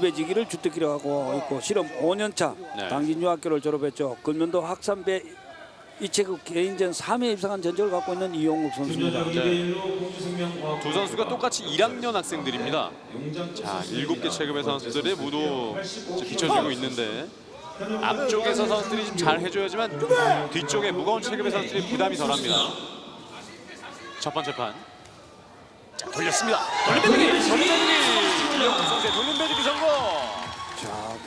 배지기를 주특기로 하고 있고 실험 5년차 네. 당진중학교를 졸업했죠. 금년도 학산배 이체급 개인전 3회 입상한 전적을 갖고 있는 이용욱 선수입니다. 두 선수가 똑같이 1학년 학생들입니다. 자, 일곱 개 체급의 선수들이 모두 비춰지고 있는데 앞쪽에서 선수들이 좀 잘 해줘야지만 뒤쪽에 무거운 체급의 선수들이 부담이 덜합니다. 첫 번째 판. 자, 돌렸습니다. 선수의 돌림배지기 성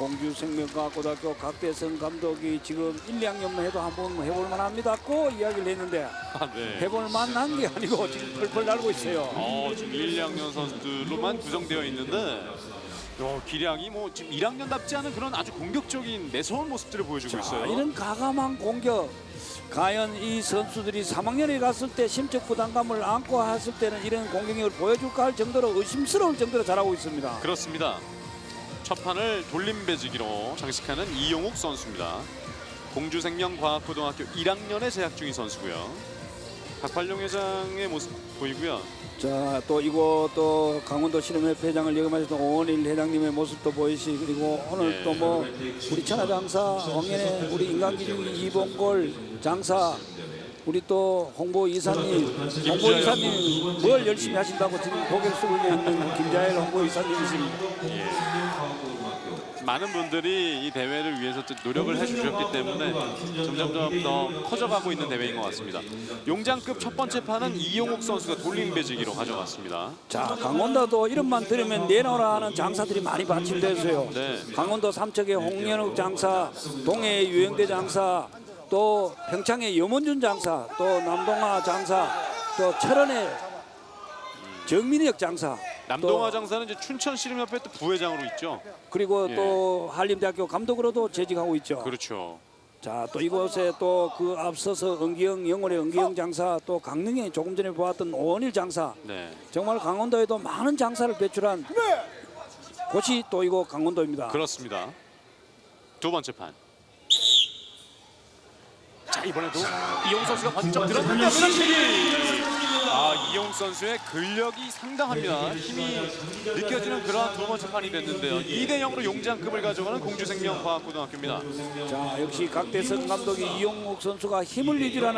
공! 공주생명과학고등학교 각대성 감독이 지금 1, 2학년만 해도 한번 해볼 만합니다. 고 이야기를 했는데 아, 네. 해볼 만한 게 아니고 지금 펄펄 날고 있어요. 어, 지금 1, 2학년 선수들로만 구성되어 있는데 어, 기량이 뭐 지금 1학년답지 않은 그런 아주 공격적인 매서운 모습들을 보여주고 자, 있어요. 이런 가감한 공격 과연 이 선수들이 3학년에 갔을 때 심적 부담감을 안고 했을 때는 이런 공격력을 보여줄까 할 정도로 의심스러울 정도로 잘하고 있습니다. 그렇습니다. 첫 판을 돌림 배지기로 장식하는 이용욱 선수입니다. 공주생명과학고등학교 1학년에 재학 중인 선수고요. 박팔룡 회장의 모습 보이고요. 자, 또 이거 또 강원도 실험협회 회장을 역임하셨던 오원일 회장님의 모습도 보이시 그리고 오늘 예. 또뭐 우리 천하장사 왕년에 우리 인간기준기 이봉골 장사 우리 또 홍보 이사님 홍보 이사님 뭘 열심히 하신다고 지금 고개를 숙이고 있는 김자일 홍보 이사님이십니다. 많은 분들이 이 대회를 위해서 또 노력을 해주셨기 때문에 점점점 더 커져가고 있는 대회인 것 같습니다. 용장급 첫 번째 판은 이용욱 선수가 돌림 배지기로 가져갔습니다. 자, 강원도도 이름만 들으면 내놓으라 하는 장사들이 많이 받침돼서요. 네. 강원도 삼척의 홍연욱 장사, 동해의 유영대 장사, 또 평창의 염원준 장사, 또 남동아 장사, 또 철원의 정민혁 장사, 남동아 또 장사는 이제 춘천 씨름협회 또 부회장으로 있죠. 그리고 예. 또 한림대학교 감독으로도 재직하고 있죠. 그렇죠. 자, 또 이곳에 또 그 앞서서 은기영 영월의 은기영 장사, 또 강릉에 조금 전에 보았던 오원일 장사, 네. 정말 강원도에도 많은 장사를 배출한 곳이 또 이곳 강원도입니다. 그렇습니다. 두 번째 판. 자 이번에도 이용 선수가 번쩍 들었는데. 아 이용 선수의 근력이 상당합니다. 힘이 느껴지는 그러한 두 번째 판이 됐는데요. 2대 0으로 용장급을 가져가는 공주생명과학고등학교입니다. 자, 역시 각대성 감독이 이용욱 선수가 힘을 유지하는